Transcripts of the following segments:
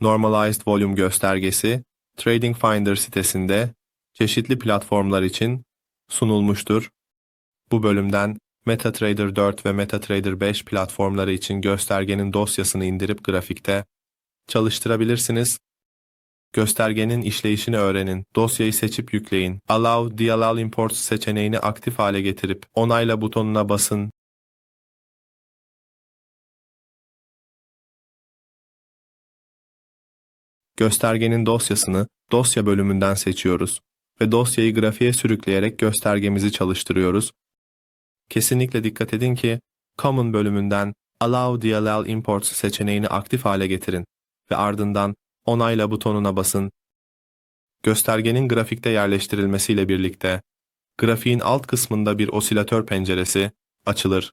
Normalized Volume göstergesi Trading Finder sitesinde çeşitli platformlar için sunulmuştur. Bu bölümden MetaTrader 4 ve MetaTrader 5 platformları için göstergenin dosyasını indirip grafikte çalıştırabilirsiniz. Göstergenin işleyişini öğrenin. Dosyayı seçip yükleyin. Allow DLL Imports seçeneğini aktif hale getirip onayla butonuna basın. Göstergenin dosyasını dosya bölümünden seçiyoruz ve dosyayı grafiğe sürükleyerek göstergemizi çalıştırıyoruz. Kesinlikle dikkat edin ki Common bölümünden Allow DLL Imports seçeneğini aktif hale getirin ve ardından onayla butonuna basın. Göstergenin grafikte yerleştirilmesiyle birlikte grafiğin alt kısmında bir osilatör penceresi açılır.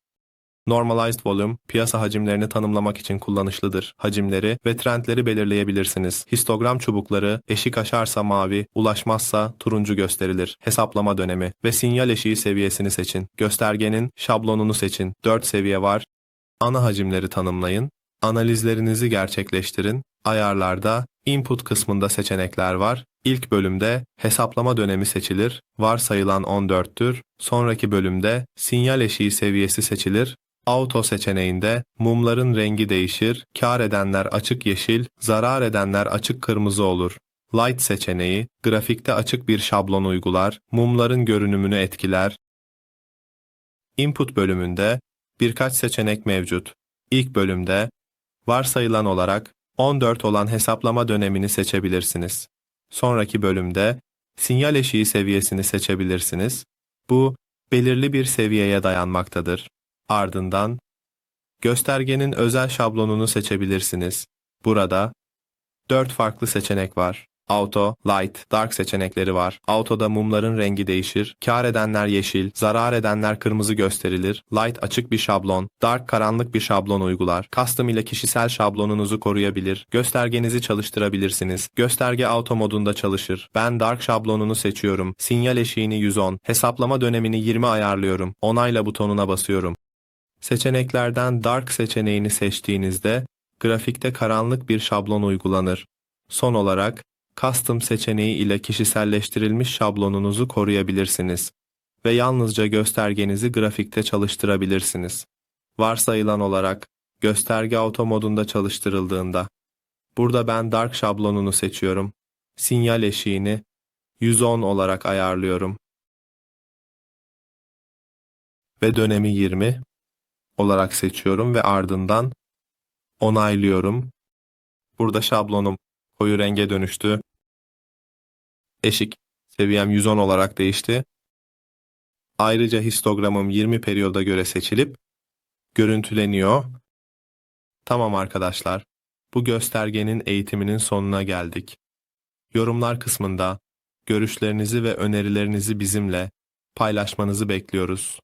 Normalized Volume, piyasa hacimlerini tanımlamak için kullanışlıdır. Hacimleri ve trendleri belirleyebilirsiniz. Histogram çubukları, eşik aşarsa mavi, ulaşmazsa turuncu gösterilir. Hesaplama dönemi ve sinyal eşiği seviyesini seçin. Göstergenin şablonunu seçin. 4 seviye var. Ana hacimleri tanımlayın. Analizlerinizi gerçekleştirin. Ayarlarda input kısmında seçenekler var. İlk bölümde hesaplama dönemi seçilir. Varsayılan 14'tür. Sonraki bölümde sinyal eşiği seviyesi seçilir. Auto seçeneğinde mumların rengi değişir, kar edenler açık yeşil, zarar edenler açık kırmızı olur. Light seçeneği, grafikte açık bir şablon uygular, mumların görünümünü etkiler. Input bölümünde birkaç seçenek mevcut. İlk bölümde varsayılan olarak 14 olan hesaplama dönemini seçebilirsiniz. Sonraki bölümde sinyal eşiği seviyesini seçebilirsiniz. Bu belirli bir seviyeye dayanmaktadır. Ardından göstergenin özel şablonunu seçebilirsiniz. Burada 4 farklı seçenek var. Auto, Light, Dark seçenekleri var. Auto'da mumların rengi değişir. Kar edenler yeşil, zarar edenler kırmızı gösterilir. Light açık bir şablon, Dark karanlık bir şablon uygular. Custom ile kişisel şablonunuzu koruyabilir. Göstergenizi çalıştırabilirsiniz. Gösterge auto modunda çalışır. Ben Dark şablonunu seçiyorum. Sinyal eşiğini 110. Hesaplama dönemini 20 ayarlıyorum. Onayla butonuna basıyorum. Seçeneklerden Dark seçeneğini seçtiğinizde grafikte karanlık bir şablon uygulanır. Son olarak Custom seçeneği ile kişiselleştirilmiş şablonunuzu koruyabilirsiniz ve yalnızca göstergenizi grafikte çalıştırabilirsiniz. Varsayılan olarak gösterge auto modunda çalıştırıldığında burada ben Dark şablonunu seçiyorum. Sinyal eşiğini 110 olarak ayarlıyorum. Ve dönemi 20 olarak seçiyorum ve ardından onaylıyorum. Burada şablonum koyu renge dönüştü. Eşik seviyem 110 olarak değişti. Ayrıca histogramım 20 periyoda göre seçilip görüntüleniyor. Tamam arkadaşlar. Bu göstergenin eğitiminin sonuna geldik. Yorumlar kısmında görüşlerinizi ve önerilerinizi bizimle paylaşmanızı bekliyoruz.